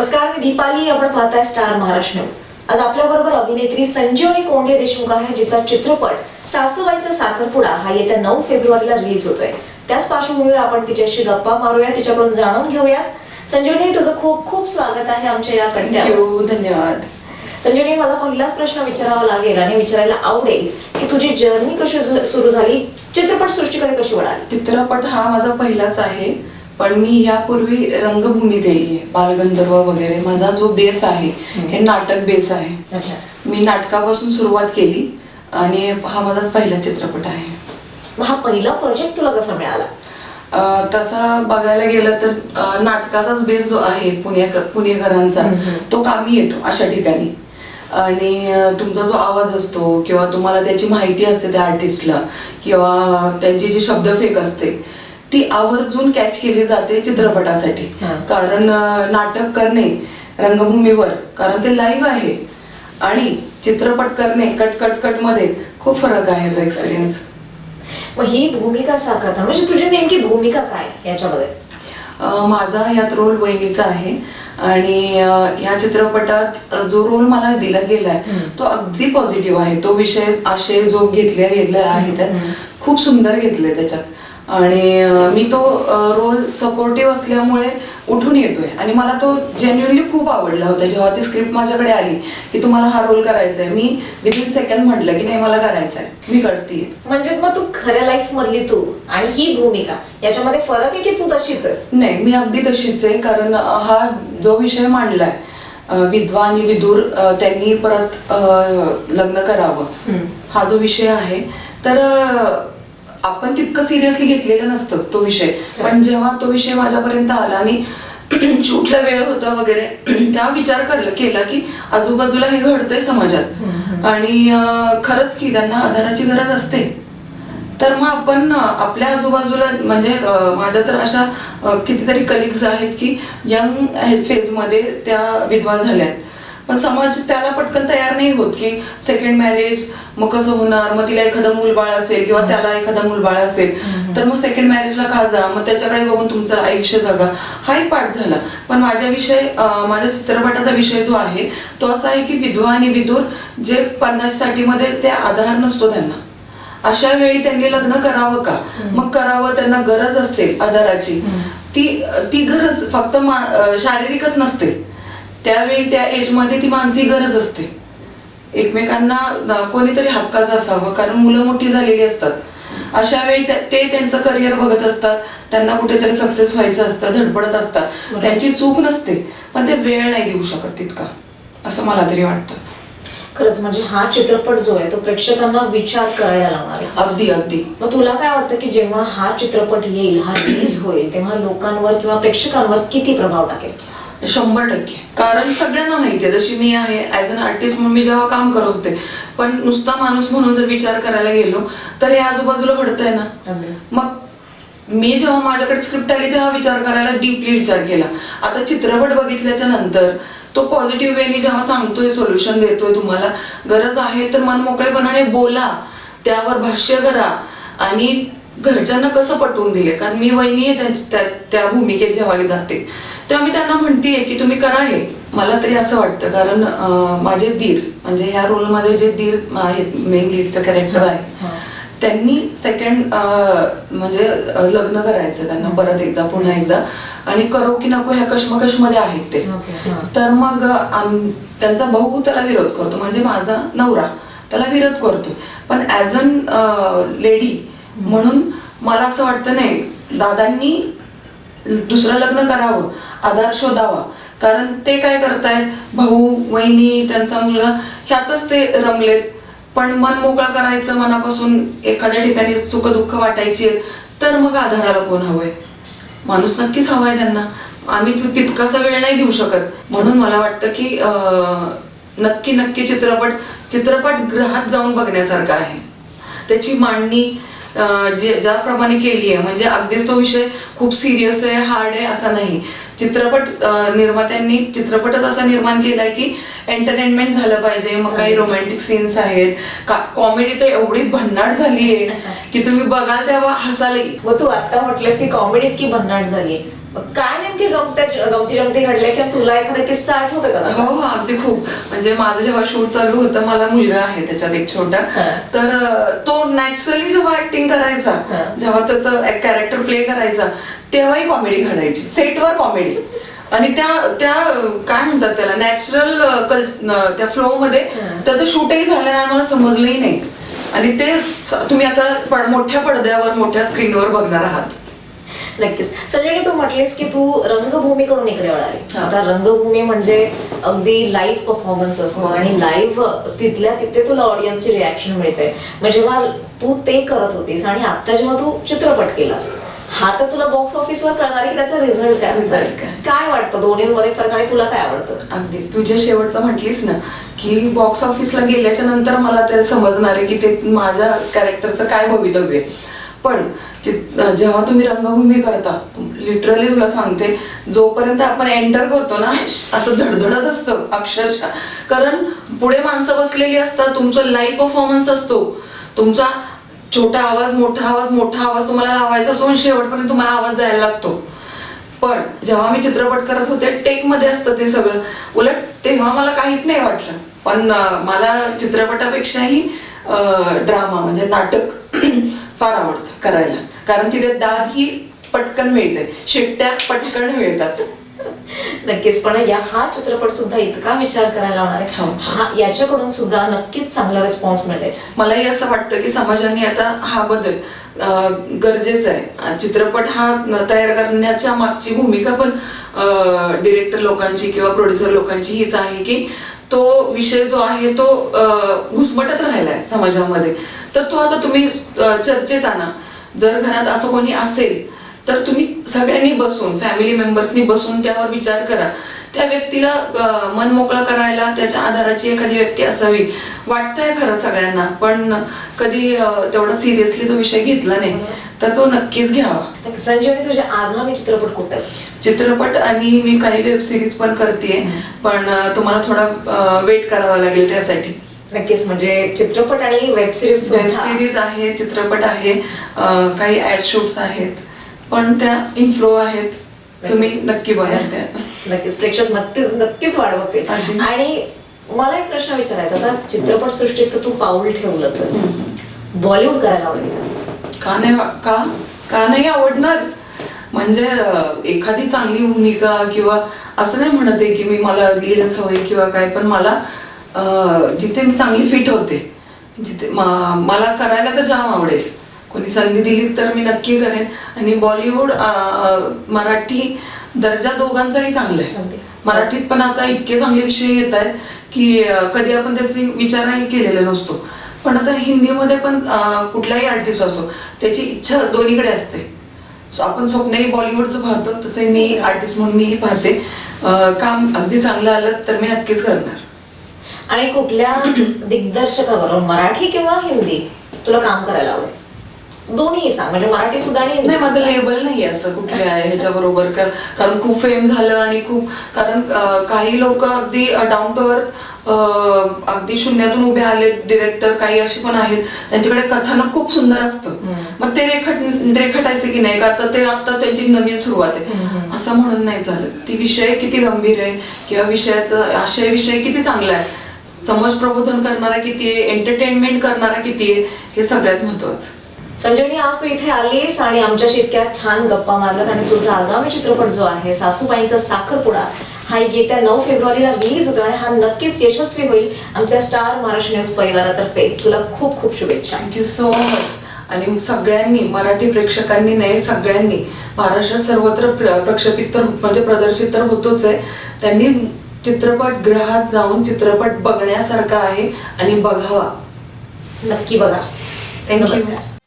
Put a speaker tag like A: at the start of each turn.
A: नमस्कार मी दीपाली आपण पाहताय स्टार महाराष्ट्र न्यूज. आज आपल्या बरोबर अभिनेत्री संजीवनी कोंढे देशमुख आहे जिचा चित्रपट सासूबाईचा साखरपुडा हा येत्या नऊ फेब्रुवारीला रिलीज होतोय. त्याच पार्श्वभूमीवर आपण तिच्याशी गप्पा मारूया तिच्याकडून जाणून घेऊयात. संजीवनी तुझं खूप खूप स्वागत आहे आमच्या या कट्ट्यावर.
B: थँक्यू धन्यवाद.
A: संजीवनी मला पहिलाच प्रश्न विचारावा लागेल आणि विचारायला आवडेल की तुझी जर्नी कशी सुरू झाली? चित्रपट सृष्टीकडे कशी वळाली?
B: चित्रपट हा माझा पहिलाच आहे. पण मी यापूर्वी रंगभूमी केली आहे बालगंधर्व वगैरे. माझा जो बेस आहे हे नाटक बेस आहे. मी नाटकापासून सुरुवात केली आणि हा माझा पहिला चित्रपट आहे.
A: मग हा पहिला प्रोजेक्ट तुला कसा मिळाला?
B: अं, तसा बघायला गेलं तर अं, नाटकाचाच बेस जो आहे पुणे पुणेकरांचा. तो कामी येतो अशा ठिकाणी. आणि अं, तुमचा जो आवाज असतो किंवा तुम्हाला त्याची माहिती असते त्या आर्टिस्टला किंवा त्यांची जी शब्दफेक असते ती आवर्जून कॅच केली जाते चित्रपटासाठी. कारण नाटक करणे रंगभूमीवर कारण ते लाईव्ह आहे. आणि चित्रपट करणे कट कट कटमध्ये खूप फरक आहे तो एक्सपिरियन्स
A: मग ही भूमिका साकारताना म्हणजे तुझी नेमकी भूमिका काय याच्यामध्ये?
B: माझा यात रोल वहिनीचा आहे. आणि या चित्रपटात जो रोल मला दिला गेलाय. तो अगदी पॉझिटिव्ह आहे. तो विषय आशय जो घेतला गेलेला आहे त्यात. खूप सुंदर घेतले त्याच्यात. आणि मी तो रोल सपोर्टिव्ह असल्यामुळे उठून येतोय. आणि मला तो जेन्युअनली खूप आवडला होता जेव्हा ती स्क्रिप्ट माझ्याकडे आली की तुम्हाला हा रोल करायचा आहे मी विदिन सेकंड म्हटलं की नाही मला करायचा आहे मी करतीये.
A: म्हणजे मग तू खऱ्या लाईफ मधली तू आणि ही भूमिका याच्यामध्ये फरक आहे की तू तशीच आहेस
B: नाही मी अगदी तशीच आहे कारण हा जो विषय मांडलाय विधवा आणि विदूर त्यांनी परत लग्न करावं. हा जो विषय आहे तर आपण तितकं सिरियसली घेतलेलं नसतं तो विषय. पण जेव्हा तो विषय माझ्यापर्यंत आला आणि शूटला वेळ होता वगैरे त्या विचार करला केला की आजूबाजूला हे घडतंय समाजात. आणि खरंच की त्यांना आधाराची गरज असते. तर मग आपण आपल्या आजूबाजूला म्हणजे माझ्या तर अशा कितीतरी कलिग्स आहेत की यंग फेजमध्ये त्या विधवा झाल्यात. पण समाज त्याला पटकन तयार नाही होत की सेकंड मॅरेज मग कसं होणार? मग तिला एखादं मूलबाळ असेल किंवा त्याला एखादं मूलबाळ असेल तर मग सेकंड मॅरेजला का जा? मग त्याच्याकडे बघून तुमचं आयुष्य जगा. हा एक पाठ झाला. पण माझ्या विषय माझ्या चित्रपटाचा विषय जो आहे तो असा आहे की विधवा आणि विदूर जे पन्नास साठीमध्ये त्या आधार नसतो त्यांना. अशा वेळी त्यांनी लग्न करावं का? मग करावं त्यांना गरज असेल आधाराची. ती ती गरज फक्त शारीरिकच नसते. त्यावेळी त्या एजमध्ये ती मानसिक गरज असते. एकमेकांना कोणीतरी हक्काचं असावं कारण मुलं मोठी झालेली असतात. अशा वेळी ते त्यांचं करिअर बघत असतात. त्यांना कुठेतरी सक्सेस व्हायचं असतं धडपडत असतात. त्यांची चूक नसते पण ते वेळ नाही देऊ शकत तितका असं मला तरी वाटतं.
A: खरंच म्हणजे हा चित्रपट जो आहे तो प्रेक्षकांना विचार करायला लावणार आहे.
B: अगदी अगदी.
A: मग तुला काय वाटतं की जेव्हा हा चित्रपट येईल हा रिलीज होईल तेव्हा लोकांवर किंवा प्रेक्षकांवर किती प्रभाव टाकेल?
B: शंभर टक्के. कारण सगळ्यांना माहिती आहे जशी मी आहे ऍज अन आर्टिस्ट म्हणून मी जेव्हा काम करत होते पण नुसता माणूस म्हणून जर विचार करायला गेलो तर हे आजूबाजूला घडतंय ना. मग मी जेव्हा माझ्याकडे स्क्रिप्ट आली तेव्हा विचार करायला डीपली विचार केला. आता चित्रपट बघितल्याच्या नंतर तो पॉझिटिव्ह वेनी जेव्हा सांगतोय सोल्युशन देतोय तुम्हाला गरज आहे तर मन मोकळेपणाने बोला त्यावर भाष्य करा आणि घरच्यांना कसं पटवून दिले? कारण मी वहिनी आहे त्या त्या भूमिकेत जेव्हा जाते तेव्हा मी त्यांना म्हणतेय की तुम्ही करा हे. मला तरी असं वाटतं कारण माझे दीर म्हणजे ह्या रोलमध्ये जे दीर आहेत मेन लीडचं कॅरेक्टर आहे. त्यांनी सेकंड म्हणजे लग्न करायचं त्यांना परत एकदा पुन्हा एकदा. आणि करो की नको ह्या कशमकशमध्ये आहेत ते. तर मग त्यांचा भाऊ त्याला विरोध करतो म्हणजे माझा नवरा त्याला विरोध करतो पण ऍज अन लेडी म्हणून मला असं वाटतं नाही दादांनी दुसरं लग्न करावं आधार शोधावा. कारण ते काय करतायत? भाऊ वहिनी त्यांचा मुलगा ह्यातच ते रमलेत. पण मन मोकळं करायचं मनापासून एखाद्या ठिकाणी सुख दुःख वाटायची तर मग आधाराला कोण हवंय? माणूस नक्कीच हवाय त्यांना. आम्ही तितकासा वेळ नाही देऊ शकत. म्हणून मला वाटतं की नक्की नक्की चित्रपट चित्रपट ग्रहात जाऊन बघण्यासारखा आहे. त्याची मांडणी जे ज्याप्रमाणे केली आहे. म्हणजे अगदीच तो विषय खूप सिरियस आहे हार्ड आहे असा नाही. चित्रपट निर्मात्यांनी चित्रपटच असा निर्माण केलाय की एंटरटेनमेंट झालं पाहिजे. मग काही रोमॅन्टिक सीन्स आहेत. कॉमेडी तर एवढी भन्नाट झाली आहे की तुम्ही बघाल तेव्हा हसाल.
A: मग तू आता म्हटलंस की कॉमेडी इतकी भन्नाट झाली मग काय नेमके गमत्या गमती जमती घडले किंवा तुला एखादा किस्सा आठवतो का?
B: हो हो अगदी खूप. म्हणजे माझं जेव्हा शूट चालू होतं मला मुलगा आहे त्याच्यात एक छोटा. तर तो नॅचरली जेव्हा ऍक्टिंग करायचा. जेव्हा त्याचं कॅरेक्टर प्ले करायचा तेव्हाही कॉमेडी घडायची. सेटवर कॉमेडी आणि त्या त्या काय म्हणतात त्याला नॅचरल त्या फ्लो मध्ये. त्याचं शूटही झालं नाही मला समजलंही नाही. आणि ते तुम्ही आता मोठ्या पडद्यावर मोठ्या स्क्रीनवर बघणार आहात.
A: नक्कीच संजयने तू म्हटलीस की तू रंगभूमीकडून इकडे वळाली. आता रंगभूमी म्हणजे अगदी लाईव्ह परफॉर्मन्स असतो
B: हो.
A: आणि लाईव्ह तिथल्या तिथे तुला ऑडियन्सची रिॲक्शन मिळते मग जेव्हा तू ते करत होतीस आणि आता जेव्हा तू चित्रपट केलास हा तर तुला बॉक्स ऑफिसवर कळणार की त्याचा रिझल्ट काय
B: Result काय.
A: काय वाटतं दोन्हीमध्ये फरक आणि तुला काय आवडतं
B: अगदी तुझ्या शेवटचं म्हटलीस ना की बॉक्स ऑफिसला गेल्याच्यानंतर मला ते समजणार आहे की ते माझ्या कॅरेक्टरचं काय भवितव्य. पण चित- जेव्हा तुम्ही रंगभूमी करता लिटरली तुला सांगते जोपर्यंत आपण एंटर करतो ना असं धडधडत असतं अक्षरशः. कारण पुढे माणसं बसलेली असतात तुमचं लाईव्ह परफॉर्मन्स असतो. तुमचा छोटा आवाज मोठा आवाज मोठा आवाज तुम्हाला लावायचा असतो आणि शेवटपर्यंत तुम्हाला आवाज जायला लागतो. पण जेव्हा मी चित्रपट करत होते टेकमध्ये असतं ते सगळं. उलट तेव्हा मला काहीच नाही वाटलं. पण मला चित्रपटापेक्षाही ड्रामा म्हणजे नाटक फार आवडतं करायला. कारण तिथे दाद ही पटकन मिळते. शिट्ट्या पटकन मिळतात.
A: नक्कीच पण या हा चित्रपट सुद्धा इतका विचार करायला लावणार
B: हो.
A: आहे. हा. याच्याकडून सुद्धा नक्कीच चांगला रिस्पॉन्स मिळेल.
B: मलाही असं वाटतं की समाजाने आता हा बदल गरजेचा आहे. चित्रपट हा तयार करण्याच्या मागची भूमिका पण डिरेक्टर लोकांची किंवा प्रोड्युसर लोकांची हीच आहे की तो विषय जो आहे तो घुसमटत राहिलाय समाजामध्ये. तर तो आता तुम्ही चर्चेत आणा. जर घरात असं कोणी असेल तर तुम्ही सगळ्यांनी बसून फॅमिली मेंबर्सनी बसून त्यावर विचार करा. त्या व्यक्तीला मन मोकळं करायला त्याच्या आधाराची एखादी व्यक्ती असावी. वाटतंय खरं सगळ्यांना पण कधी तेवढा सिरियसली तो विषय घेतला नाही तर तो नक्कीच घ्यावा.
A: संजीवनी तुझे आगामी चित्रपट कुठे?
B: चित्रपट आणि मी काही वेब सिरीज पण करते पण तुम्हाला थोडा वेट करावा लागेल त्यासाठी.
A: नक्कीच म्हणजे चित्रपट आणि वेब सिरीज
B: वेब सिरीज आहे चित्रपट आहे काही ऍड शूट्स आहेत पण त्या इन्फ्लो आहेत. तुम्ही. नक्की बघा त्या.
A: नक्कीच प्रेक्षक नक्कीच नक्कीच वाढवतील.
B: अगदी.
A: आणि मला एक प्रश्न विचारायचा आता चित्रपट सृष्टीत तू पाऊल ठेवलंच बॉलिवूड करायला आवडेल का?
B: नाही का? का नाही आवडणार? म्हणजे एखादी चांगली भूमिका किंवा असं नाही म्हणत आहे की मी मला लीडच हवंय किंवा काय पण मला जिथे मी चांगली फिट होते. जिथे मला करायला तर जाम आवडेल. कोणी संधी दिली तर मी नक्की करेन. आणि बॉलिवूड मराठी दर्जा दोघांचाही चांगला आहे. मराठीत पण आता इतके चांगले विषय येत आहेत की कधी आपण त्याचे विचारही केलेले नसतो. पण आता हिंदीमध्ये पण कुठलाही आर्टिस्ट असो त्याची इच्छा दोन्हीकडे असते. सो आपण स्वप्नही बॉलिवूडचं पाहतो तसे मी आर्टिस्ट म्हणून मी पाहते. काम अगदी चांगलं आलं तर मी नक्कीच करणार.
A: आणि कुठल्या दिग्दर्शकाबरोबर मराठी किंवा हिंदी तुला काम करायला आवडेल? दोन्ही सांग म्हणजे मराठी सुद्धा आणि
B: नाही माझं. लेबल नाही असं कुठल्या ह्याच्या बरोबर कारण खूप फेम झालं आणि खूप कारण काही लोक अगदी डाऊन टू अर्थ अगदी शून्यातून उभे आले डिरेक्टर काही अशी पण आहेत त्यांच्याकडे कथानक खूप सुंदर असतं. मग ते रेखट रेखटायचे की नाही? का तर ते आता त्यांची नवीन सुरुवात आहे. असं म्हणून नाही झालं ती विषय किती गंभीर आहे? किंवा विषयाचं आशय विषय किती चांगला आहे? समज प्रबोधन करणारा किती आहे एंटरटेनमेंट करणारा किती आहे हे सगळ्यात महत्वाचं
A: संजीवनी आज तू इथे आलीस आणि आमच्याशी इतक्या छान गप्पा मारल्यात आणि तुझा आगामी चित्रपट जो आहे सासूबाईंचा साखरपुडा हा येत्या नऊ फेब्रुवारीला रिलीज होतो आणि हा नक्कीच यशस्वी होईल आमच्या स्टार महाराष्ट्र न्यूज परिवारातर्फे. तुला खूप खूप शुभेच्छा.
B: थँक्यू सो मच आणि सगळ्यांनी मराठी प्रेक्षकांनी नाही सगळ्यांनी महाराष्ट्रात सर्वत्र प्र- प्रक्षेपित तर म्हणजे प्रदर्शित तर होतोच आहे. त्यांनी चित्रपट गृहात जाऊन चित्रपट बघण्यासारखा आहे आणि बघावा.
A: नक्की बघा. नमस्कार.